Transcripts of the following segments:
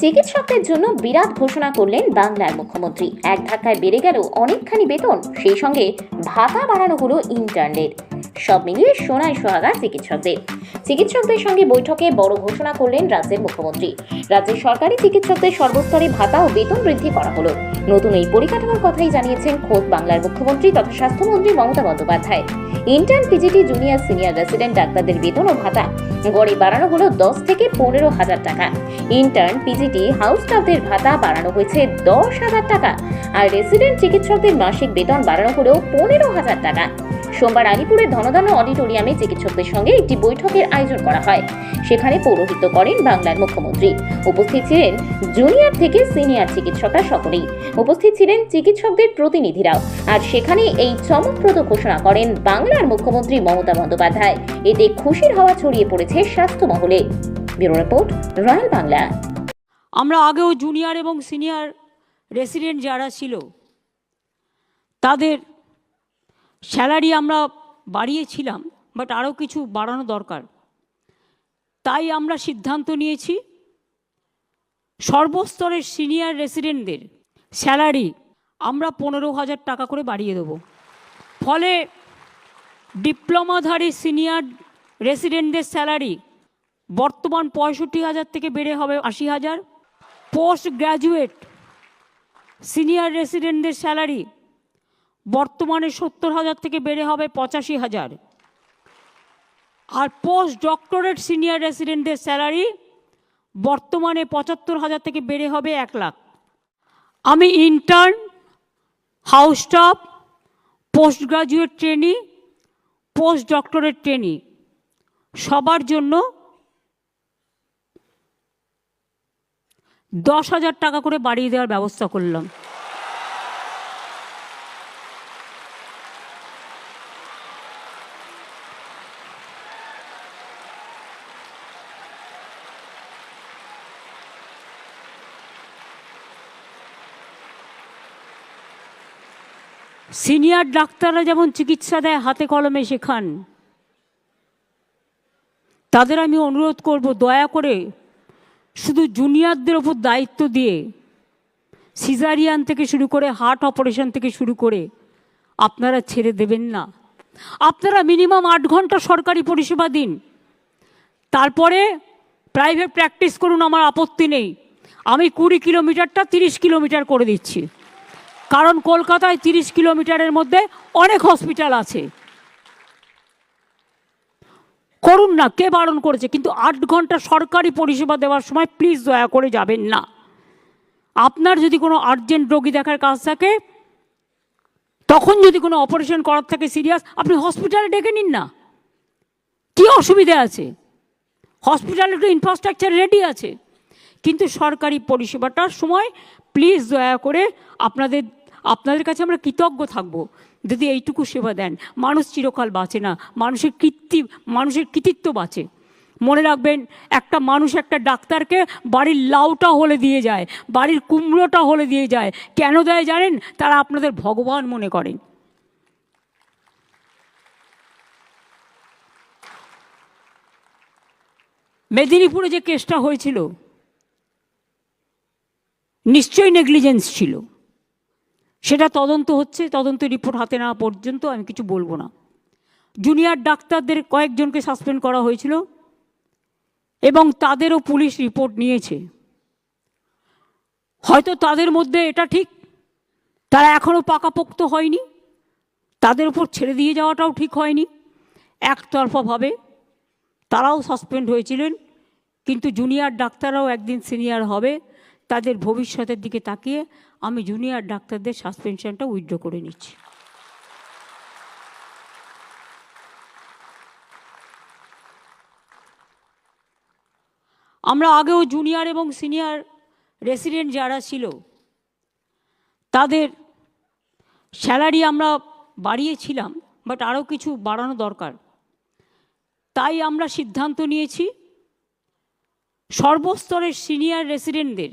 চিকিৎসকদের জন্য বিরাট ঘোষণা করলেন বাংলার মুখ্যমন্ত্রী। এক ধাক্কায় বেড়ে গেল অনেকখানি বেতন, সেই সঙ্গে ভাতা বাড়ানো হলো ইন্টারনেট। সব মিলিয়ে সোনায় সোহাগা চিকিৎসকদের। চিকিৎসকদের সঙ্গে বৈঠকে বড় ঘোষণা করলেন রাজ্যের মুখ্যমন্ত্রী। রাজ্যের সরকারি চিকিৎসকদের সর্বস্তরে ভাতা ও বেতন বৃদ্ধি করা হলো। নতুন এই পরিকাঠামোর কথাই জানিয়েছেন খোদ বাংলার মুখ্যমন্ত্রী তথা স্বাস্থ্যমন্ত্রী Mamata Bandyopadhyay. Intern PGT junior senior resident ডাক্তারদের বেতন ও ভাতা। গড়ে বাড়ানো হলো দশ থেকে পনেরো হাজার টাকা। ইন্টার্ন পিজিটি হাউস স্টাফদের ভাতা বাড়ানো হয়েছে দশ হাজার টাকা। আর রেসিডেন্ট চিকিৎসকদের মাসিক বেতন বাড়ানো হলো পনেরো হাজার টাকা। সোমবার আলিপুরের ধনধান্য অডিটোরিয়ামে চিকিৎসকদের সঙ্গে একটি বৈঠকের আয়োজন করা হয়। সেখানে পৌরোহিত্য করেন বাংলার মুখ্যমন্ত্রী। উপস্থিত ছিলেন জুনিয়র থেকে সিনিয়র চিকিৎসকরা সকলেই। উপস্থিত ছিলেন চিকিৎসকদের প্রতিনিধিরাও। আর সেখানে এই চমকপ্রদ ঘোষণা করেন বাংলার মুখ্যমন্ত্রী মমতা বন্দ্যোপাধ্যায়। এতে খুশির হাওয়া ছড়িয়ে পড়েছে স্বাস্থ্য মহলে ব্যুরো রিপোর্ট, রয়্যাল বাংলা। আমরা আগেও জুনিয়র এবং সিনিয়র রেসিডেন্ট যারা ছিল, তাদের স্যালারি আমরা বাড়িয়েছিলাম বাট আরও কিছু বাড়ানো দরকার। তাই আমরা সিদ্ধান্ত নিয়েছি, সর্বস্তরের সিনিয়র রেসিডেন্টদের স্যালারি আমরা পনেরো হাজার টাকা করে বাড়িয়ে দেবো। ফলে ডিপ্লোমাধারী সিনিয়র রেসিডেন্টদের স্যালারি বর্তমান পঁয়ষট্টি হাজার থেকে বেড়ে হবে আশি হাজার। পোস্ট গ্র্যাজুয়েট সিনিয়র রেসিডেন্টদের স্যালারি বর্তমানে সত্তর হাজার থেকে বেড়ে হবে পঁচাশি হাজার। আর পোস্ট ডক্টরেট সিনিয়র রেসিডেন্টদের স্যালারি বর্তমানে পঁচাত্তর হাজার থেকে বেড়ে হবে এক লাখ। আমি intern, house staff, post graduate trainee, post doctorate trainee. সবার জন্য দশ হাজার টাকা করে বাড়িয়ে দেওয়ার ব্যবস্থা করলাম। সিনিয়র ডাক্তাররা যেমন চিকিৎসা দেয়, হাতে কলমে শেখান। তাদের আমি অনুরোধ করব, দয়া করে শুধু জুনিয়রদের ওপর দায়িত্ব দিয়ে সিজারিয়ান থেকে শুরু করে হার্ট অপারেশন থেকে শুরু করে আপনারা ছেড়ে দেবেন না। আপনারা মিনিমাম আট ঘণ্টা সরকারি পরিষেবা দিন। তারপরে প্রাইভেট প্র্যাকটিস করুন, আমার আপত্তি নেই। আমি কুড়ি কিলোমিটারটা তিরিশ কিলোমিটার করে দিচ্ছি। কারণ কলকাতায় তিরিশ কিলোমিটারের মধ্যে অনেক হসপিটাল আছে। করুন না, কে বারণ করেছে? কিন্তু আট ঘণ্টা সরকারি পরিষেবা দেওয়ার সময় প্লিজ দয়া করে যাবেন না। আপনার যদি কোনো আর্জেন্ট রোগী দেখার কাজ থাকে, তখন যদি কোনো অপারেশন করার থাকে সিরিয়াস আপনি হসপিটালে ডেকে নিন না। কী অসুবিধা আছে? হসপিটালে তো ইনফ্রাস্ট্রাকচার রেডি আছে। কিন্তু সরকারি পরিষেবাটার সময় প্লিজ দয়া করে আপনাদের আপনাদের কাছে আমরা কৃতজ্ঞ থাকব। যদি এইটুকু সেবা দেন, মানুষ চিরকাল বাঁচে না, মানুষের কৃত্তি মানুষের কৃতিত্ব বাঁচে। মনে রাখবেন, একটা মানুষ একটা ডাক্তারকে বাড়ির লাউটা হলে দিয়ে যায়, বাড়ির কুমড়োটা হলে দিয়ে যায়। কেন দেয় জানেন? তারা আপনাদের ভগবান মনে করেন। মেদিনীপুরে যে কেসটা হয়েছিল, নিশ্চয়ই নেগলিজেন্স ছিল। সেটা তদন্ত হচ্ছে, তদন্ত রিপোর্ট হাতে নেওয়া পর্যন্ত আমি কিছু বলব না। জুনিয়র ডাক্তারদের কয়েকজনকে সাসপেন্ড করা হয়েছিল এবং তাদেরও পুলিশ রিপোর্ট নিয়েছে। হয়তো তাদের মধ্যে এটা ঠিক, তারা এখনও পাকাপোক্ত হয়নি, তাদের উপর ছেড়ে দিয়ে যাওয়াটাও ঠিক হয়নি। একতরফাভাবে তারাও সাসপেন্ড হয়েছিলেন, কিন্তু জুনিয়র ডাক্তাররাও একদিন সিনিয়র হবে তাদের ভবিষ্যতের দিকে তাকিয়ে আমি জুনিয়র ডাক্তারদের সাসপেনশনটা উইথড্র করে নিচ্ছি। আমরা আগেও জুনিয়র এবং সিনিয়র রেসিডেন্ট যারা ছিল, তাদের স্যালারি আমরা বাড়িয়েছিলাম বাট আরও কিছু বাড়ানো দরকার। তাই আমরা সিদ্ধান্ত নিয়েছি, সর্বস্তরের সিনিয়র রেসিডেন্টদের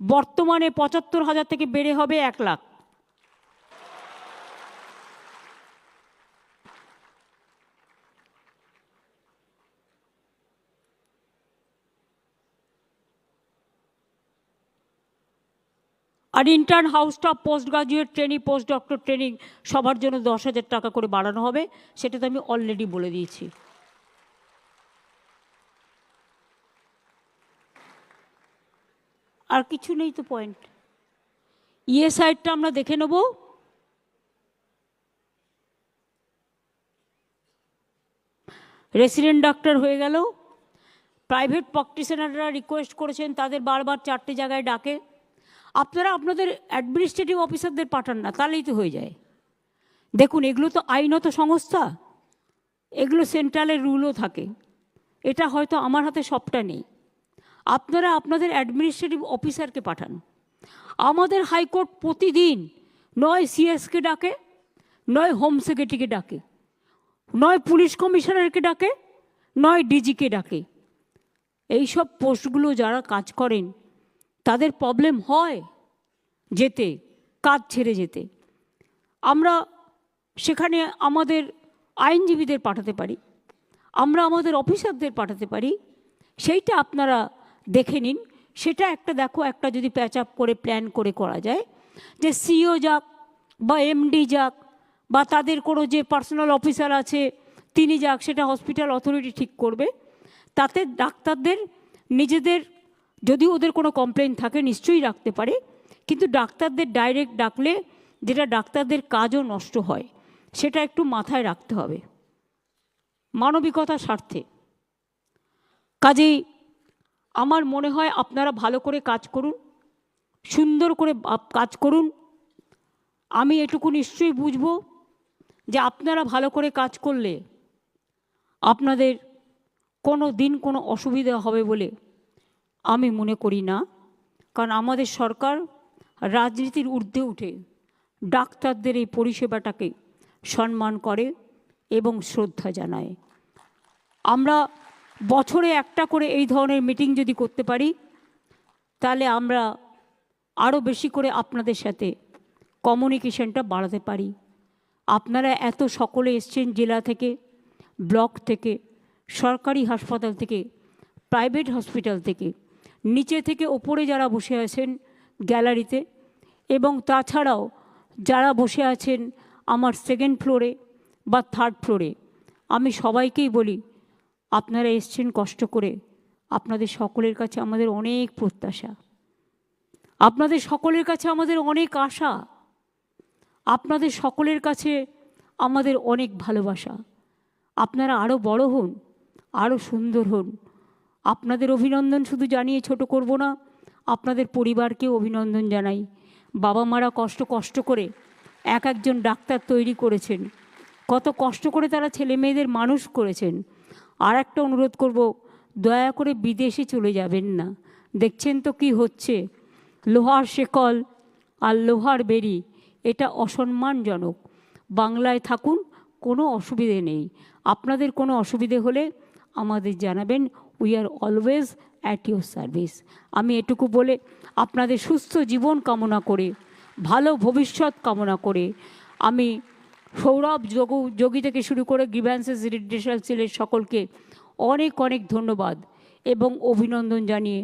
বর্তমানে পঁচাত্তর হাজার থেকে বেড়ে হবে এক লাখ। আর intern house staff post graduate training post doctor training সবার জন্য দশ হাজার টাকা করে বাড়ানো হবে, সেটা তো আমি অলরেডি বলে দিয়েছি। আর কিছু নেই তো পয়েন্ট ইয়ে সাইডটা আমরা দেখে নেব। রেসিডেন্ট ডাক্তার হয়ে গেল। প্রাইভেট প্র্যাকটিশনাররা রিকোয়েস্ট করেছেন, তাদের বারবার চারটে জায়গায় ডাকে। আপনারা আপনাদের অ্যাডমিনিস্ট্রেটিভ অফিসারদের পাঠান না, তাহলেই তো হয়ে যায়। দেখুন, এগুলো তো আইনত সংস্থা। এগুলো সেন্ট্রালের রুলও থাকে। এটা হয়তো আমার হাতে সবটা নেই। আপনারা আপনাদের অ্যাডমিনিস্ট্রেটিভ অফিসারকে পাঠান। আমাদের হাইকোর্ট প্রতিদিন নয় সিএসকে ডাকে, নয় হোম সেক্রেটারিকে ডাকে, নয় পুলিশ কমিশনারকে ডাকে, নয় ডিজিকে ডাকে। এইসব পোস্টগুলো যারা কাজ করেন, তাদের প্রবলেম হয় যেতে, কাজ ছেড়ে যেতে। আমরা সেখানে আমাদের আইনজীবীদের পাঠাতে পারি, আমরা আমাদের অফিসারদের পাঠাতে পারি, সেইটা আপনারা দেখে নিন। সেটা একটা দেখো, একটা যদি প্যাচ আপ করে প্ল্যান করে করা যায় যে সিও যাক বা এমডি যাক বা তাদের কোনো যে পার্সোনাল অফিসার আছে, তিনি যাক, সেটা হসপিটাল অথরিটি ঠিক করবে। তাতে ডাক্তারদের নিজেদের, যদি ওদের কোনো কমপ্লেন থাকে, নিশ্চয়ই রাখতে পারে। কিন্তু ডাক্তারদের ডাইরেক্ট ডাকলে যেটা ডাক্তারদের কাজও নষ্ট হয়, সেটা একটু মাথায় রাখতে হবে। মানবিকতা স্বার্থে। কাজেই আমার মনে হয় আপনারা ভালো করে কাজ করুন, সুন্দর করে কাজ করুন। আমি এটুকু নিশ্চয়ই বুঝব যে আপনারা ভালো করে কাজ করলে আপনাদের কোনো দিন কোনো অসুবিধা হবে বলে আমি মনে করি না। কারণ আমাদের সরকার রাজনীতির ঊর্ধ্বে উঠে ডাক্তারদের এই পরিষেবাটাকে সম্মান করে এবং শ্রদ্ধা জানায়। আমরা বছরে একটা করে এই ধরনের মিটিং যদি করতে পারি, তাহলে আমরা আরও বেশি করে আপনাদের সাথে কমিউনিকেশনটা বাড়াতে পারি। আপনারা এত সকলে এসছেন জেলা থেকে, ব্লক থেকে, সরকারি হাসপাতাল থেকে, প্রাইভেট হসপিটাল থেকে, নিচে থেকে ওপরে যারা বসে আছেন গ্যালারিতে, এবং তাছাড়াও যারা বসে আছেন আমার সেকেন্ড ফ্লোরে বা থার্ড ফ্লোরে আমি সবাইকেই বলি আপনারা এসছেন কষ্ট করে। আপনাদের সকলের কাছে আমাদের অনেক প্রত্যাশা। আপনাদের সকলের কাছে আমাদের অনেক আশা। আপনাদের সকলের কাছে আমাদের অনেক ভালোবাসা। আপনারা আরও বড় হন আরও সুন্দর হন। আপনাদের অভিনন্দন শুধু জানিয়ে ছোট করব না, আপনাদের পরিবারকে অভিনন্দন জানাই। বাবা মারা কষ্ট কষ্ট করে এক একজন ডাক্তার তৈরি করেছেন। কত কষ্ট করে তারা ছেলে মেয়েদের মানুষ করেছেন। আর একটা অনুরোধ করব, দয়া করে বিদেশে চলে যাবেন না। দেখছেন তো কি হচ্ছে? লোহার শেকল আর লোহার বেরি এটা অসম্মানজনক। বাংলায় থাকুন, কোনো অসুবিধে নেই। আপনাদের কোনো অসুবিধে হলে আমাদের জানাবেন। We are always at your service আমি এটুকু বলে আপনাদের সুস্থ জীবন কামনা করে, ভালো ভবিষ্যৎ কামনা করে আমি সৌরভ যোগ, যোগী থেকে শুরু করে গ্রিভ্যান্সেস রিডিশনাল সেলের সকলকে অনেক অনেক ধন্যবাদ এবং অভিনন্দন জানিয়ে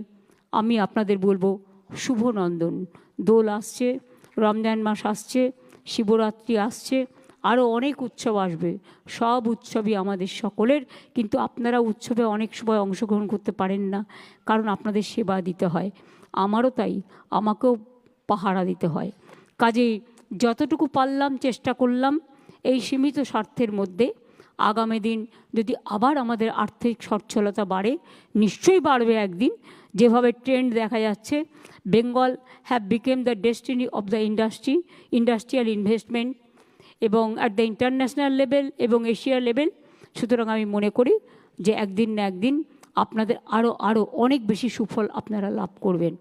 আমি আপনাদের বলব শুভ নন্দন দোল আসছে, রমজান মাস আসছে, শিবরাত্রি আসছে আরও অনেক উৎসব আসবে। সব উৎসবই আমাদের সকলের, কিন্তু আপনারা উৎসবে অনেক সময় অংশগ্রহণ করতে পারেন না, কারণ আপনাদের সেবা দিতে হয়। আমারও তাই, আমাকেও পাহারা দিতে হয়। কাজেই যতটুকু পারলাম, চেষ্টা করলাম এই সীমিত স্বার্থের মধ্যে আগামী দিন যদি আবার আমাদের আর্থিক সচ্ছলতা বাড়ে, নিশ্চয়ই বাড়বে একদিন। যেভাবে ট্রেন্ড দেখা যাচ্ছে Bengal have become the destiny of the industry industrial investment এবং অ্যাট দ্য ইন্টারন্যাশনাল লেভেল এবং এশিয়া লেভেল সুতরাং আমি মনে করি যে একদিন না একদিন আপনাদের আরও আরও অনেক বেশি সুফল আপনারা লাভ করবেন।